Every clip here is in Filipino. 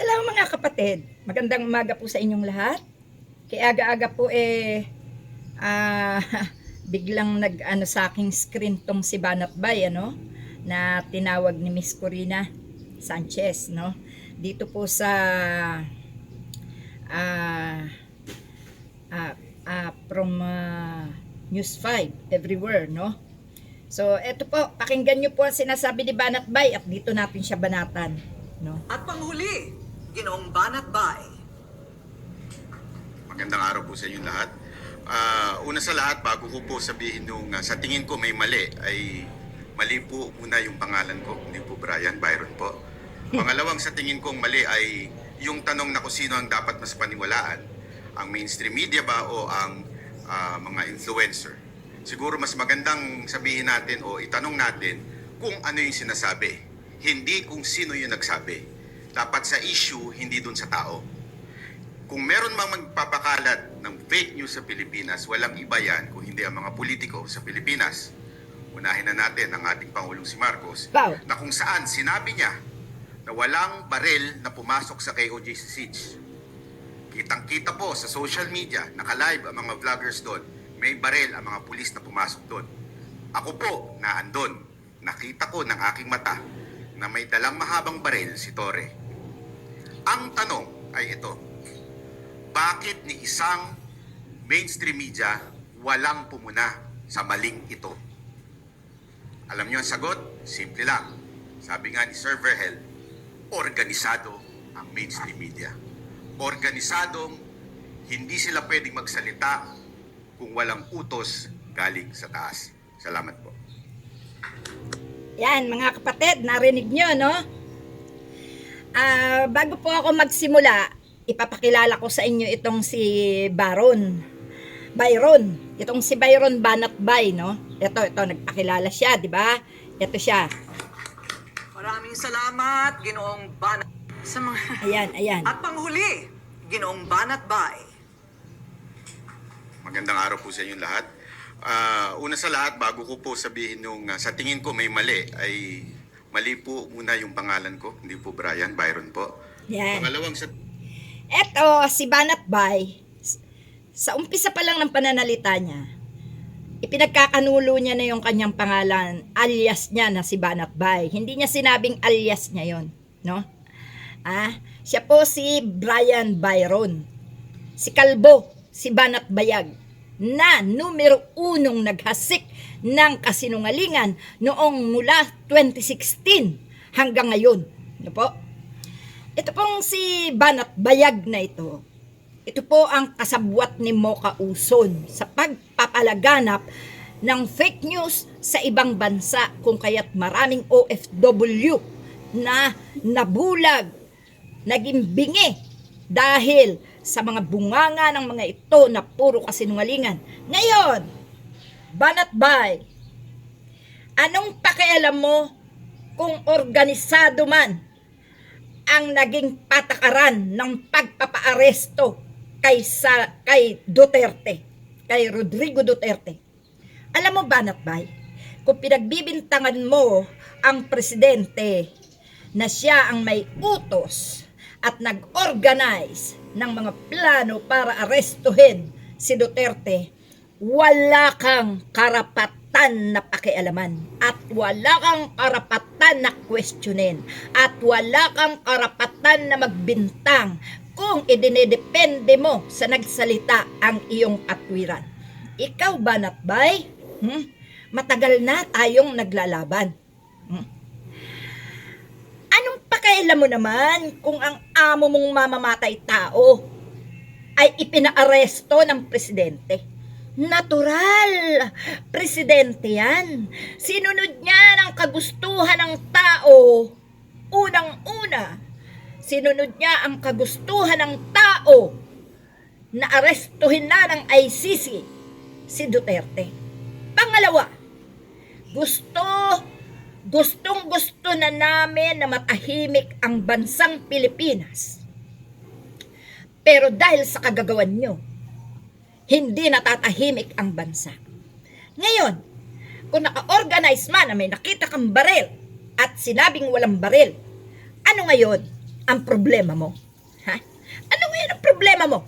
Hello mga kapatid, magandang umaga po sa inyong lahat. Kaya aga-aga po eh ah, biglang nag ano sa aking screen tong si Banat Bay ano na tinawag ni Miss Corina Sanchez no. Dito po sa ah ah, ah, from ah, News 5 everywhere no. So eto po, pakinggan niyo po ang sinasabi ni Banat Bay at dito natin siya banatan no. At panghuli, Ginoong Banat Bay. Magandang araw po sa inyong lahat. Ah, una sa lahat, bago ko po sabihin nung ah, sa tingin ko may mali, ay mali po muna yung pangalan ko. Hindi po Brian, Byron po. Pangalawang sa tingin kong mali ay yung tanong na kung sino ang dapat mas paniwalaan. Ang mainstream media ba o ang ah, mga influencer? Siguro mas magandang sabihin natin o itanong natin kung ano yung sinasabi. Hindi kung sino yung nagsabi. Dapat sa issue, hindi dun sa tao. Kung meron mang magpapakalat ng fake news sa Pilipinas, walang iba yan kung hindi ang mga politiko sa Pilipinas. Unahin na natin ang ating Pangulong si Marcos Wow. na kung saan sinabi niya na walang barel na pumasok sa KOJ Siege. Kitang-kita po sa social media, naka-live ang mga vloggers doon. May barel ang mga pulis na pumasok doon. Ako po, naandun. Nakita ko ng aking mata na may dalang mahabang barel si Torre. Ang tanong ay ito, bakit ni isang mainstream media walang pumuna sa maling ito? Alam niyo ang sagot? Simple lang. Sabi nga ni Sir Verhel, organisado ang mainstream media. Organisadong hindi sila pwedeng magsalita kung walang utos galing sa taas. Salamat po. Yan, mga kapatid, narinig nyo, no? Ah, bago po ako magsimula, ipapakilala ko sa inyo itong si Baron. Byron. Itong si Byron Banat Bay, no? Ito, ito, nagpakilala siya, di ba? Ito siya. Maraming salamat, Ginoong Banat. Sa mga... Ayan, ayan. At panghuli, Ginoong Banat Bay. Magandang araw po sa inyong lahat. Ah, una sa lahat, bago ko po sabihin nung ah, sa tingin ko may mali, ay mali po muna yung pangalan ko. Hindi po Brian, Byron po. Yan. Pangalawang sa Eto, si Banat Bay, sa umpisa pa lang ng pananalita niya, ipinagkakanulo niya na yung kanyang pangalan, alias niya na si Banat Bay. Hindi niya sinabing alias niya yon, no? Ah, siya po si Brian Byron. Si Kalbo, si Banat Bayag, na numero unong naghasik ng kasinungalingan noong mula 2016 hanggang ngayon. Ano po? Ito pong si Banat Bayag na ito. Ito po ang kasabwat ni Mocha Uson sa pagpapalaganap ng fake news sa ibang bansa kung kaya't maraming OFW na nabulag, naging bingi dahil sa mga bunganga ng mga ito na puro kasinungalingan. Ngayon, Banat Bay, anong pakialam mo kung organisado man ang naging patakaran ng pagpapaaresto kay, sa, kay Duterte, kay Rodrigo Duterte. Alam mo ba, Natbay, kung pinagbibintangan mo ang presidente na siya ang may utos at nag-organize ng mga plano para arestuhin si Duterte, wala kang karapatan na pakialaman at wala kang karapatan na questionin at wala kang karapatan na magbintang kung idinedepende mo sa nagsalita ang iyong katwiran. Ikaw ba, Natbay? Hmm? Matagal na tayong naglalaban. Hmm? Pakialam mo naman kung ang amo mong mamamatay tao ay ipinaaresto ng presidente? Natural! Presidente yan. Sinunod niya ng kagustuhan ng tao. Unang-una, sinunod niya ang kagustuhan ng tao na arestuhin na ng ICC si Duterte. Pangalawa, gusto gustong gusto na namin na matahimik ang bansang Pilipinas. Pero dahil sa kagagawan nyo, hindi natatahimik ang bansa. Ngayon, kung naka-organize man na may nakita kang baril at sinabing walang baril, ano ngayon? ang problema mo? Ha? Ano ngayon ang problema mo?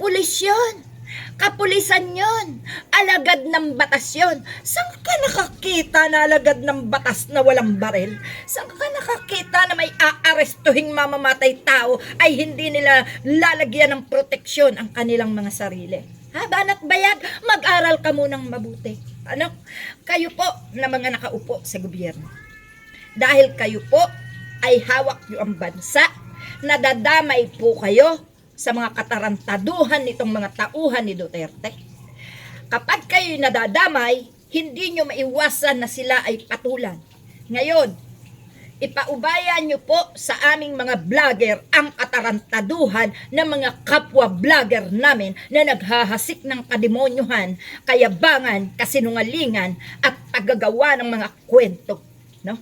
Pulis. Kapulisan yun. Alagad ng batas yun. Saan ka nakakita na alagad ng batas na walang baril? Saan ka nakakita na may aarestuhing mamamatay tao ay hindi nila lalagyan ng proteksyon ang kanilang mga sarili? Ha, banat bayag, mag-aral ka munang mabuti. Ano? Kayo po na mga nakaupo sa gobyerno. Dahil kayo po ay hawak nyo ang bansa, nadadamay po kayo sa mga katarantaduhan nitong mga tauhan ni Duterte. Kapag kayo nadadamay, hindi nyo maiwasan na sila ay patulan. Ngayon, ipaubaya nyo po sa aming mga vlogger ang katarantaduhan ng mga kapwa vlogger namin na naghahasik ng kademonyuhan, kayabangan, kasinungalingan at paggagawa ng mga kwento. No?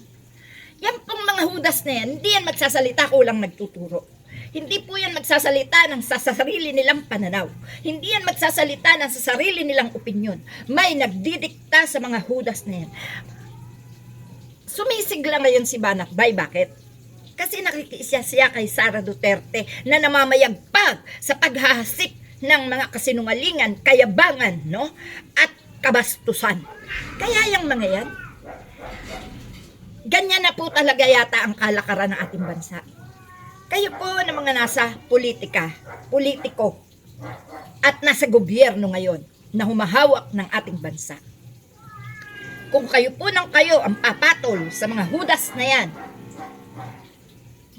Yan pong mga hudas na yan, hindi yan magsasalita ko lang nagtuturo. Hindi po yan magsasalita ng sa sa sarili nilang pananaw. Hindi yan magsasalita ng sa sarili nilang opinyon. May nagdidikta sa mga hudas na yan. Sumisigla ngayon si Banakbay. Bakit? Kasi nakikisya siya kay Sara Duterte na namamayagpag sa paghahasik ng mga kasinungalingan, kayabangan, no? At kabastusan. Kaya yung mga yan, ganyan na po talaga yata ang kalakaran ng ating bansa. Kayo po na mga nasa politika, politiko, at nasa gobyerno ngayon na humahawak ng ating bansa. Kung kayo po ng kayo ang papatol sa mga hudas na yan,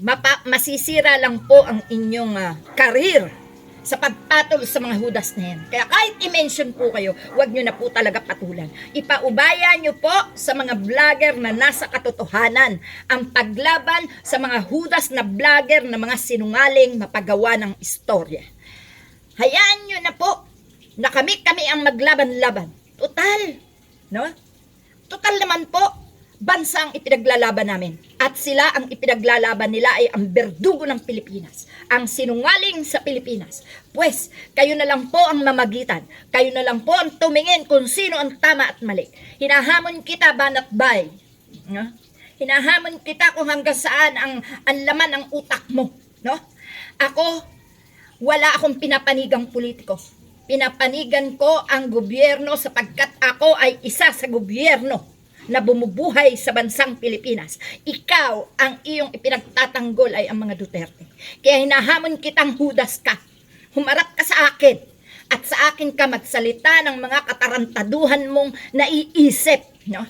mapa, masisira lang po ang inyong ah, karir sa pagpatol sa mga hudas na yan. Kaya kahit i-mention po kayo, wag nyo na po talaga patulan. Ipaubaya nyo po sa mga vlogger na nasa katotohanan ang paglaban sa mga hudas na vlogger na mga sinungaling mapagawa ng istorya. Hayaan nyo na po na kami-kami ang maglaban-laban. Total, no? Total naman po, bansa ang ipinaglalaban namin. At sila ang ipinaglalaban nila ay ang berdugo ng Pilipinas. Ang sinungaling sa Pilipinas. Pues, kayo na lang po ang mamagitan. Kayo na lang po ang tumingin kung sino ang tama at mali. Hinahamon kita, banat bay. No? Hinahamon kita kung hanggang saan ang, ang laman ng utak mo. No? Ako, wala akong pinapanigang politiko. Pinapanigan ko ang gobyerno sapagkat ako ay isa sa gobyerno na bumubuhay sa bansang Pilipinas. Ikaw, ang iyong ipinagtatanggol ay ang mga Duterte. Kaya hinahamon kitang hudas ka. Humarap ka sa akin. At sa akin ka magsalita ng mga katarantaduhan mong naiisip. No?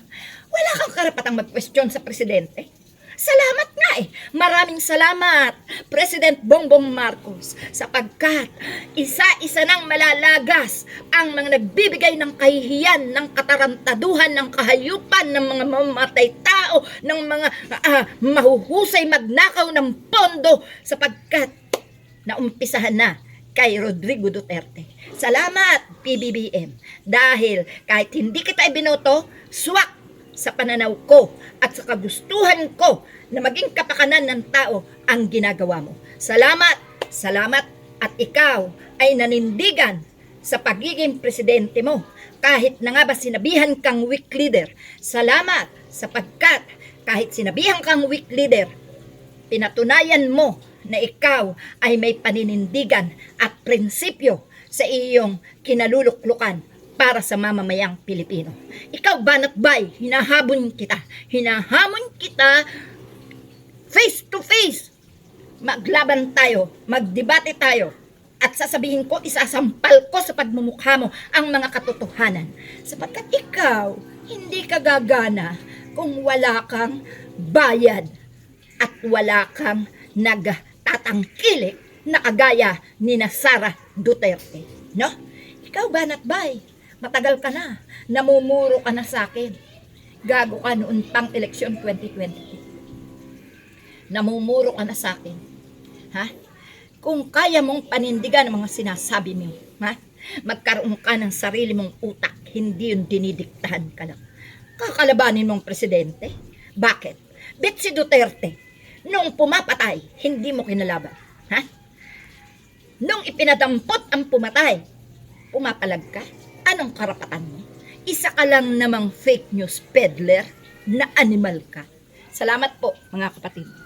Wala kang karapatang mag-question sa presidente. Salamat nga eh. Maraming salamat, President Bongbong Marcos, sapagkat isa-isa nang malalagas ang mga nagbibigay ng kahihiyan, ng katarantaduhan, ng kahayupan, ng mga mamatay tao, ng mga ah, mahuhusay magnakaw ng pondo, sapagkat naumpisahan na kay Rodrigo Duterte. Salamat, PBBM. Dahil kahit hindi kita ibinoto, swak sa pananaw ko at sa kagustuhan ko na maging kapakanan ng tao ang ginagawa mo. Salamat, salamat at ikaw ay nanindigan sa pagiging presidente mo. Kahit na nga ba sinabihan kang weak leader. Salamat sapagkat kahit sinabihan kang weak leader, pinatunayan mo na ikaw ay may paninindigan at prinsipyo sa iyong kinaluluklukan para sa mamamayang Pilipino. Ikaw, Banat Bay, hinahabon kita. Hinahamon kita face to face. Maglaban tayo, magdebate tayo, at sasabihin ko, isasampal ko sa pagmumukha mo ang mga katotohanan. Sapagkat ikaw, hindi ka gagana kung wala kang bayad at wala kang nagtatangkilik na kagaya ni Sara Duterte. No? Ikaw, Banat Bay, matagal ka na. Namumuro ka na sa akin. Gago ka noon pang eleksyon 2020. Namumuro ka na sa akin. Ha? Kung kaya mong panindigan ang mga sinasabi mo, ha? Magkaroon ka ng sarili mong utak, hindi yung dinidiktahan ka lang. Kakalabanin mong presidente? Bakit? Bet si Duterte, nung pumapatay, hindi mo kinalaban. Ha? Nung ipinadampot ang pumatay, pumapalag ka? Anong karapatan mo? Isa ka lang namang fake news peddler na animal ka. Salamat po, mga kapatid.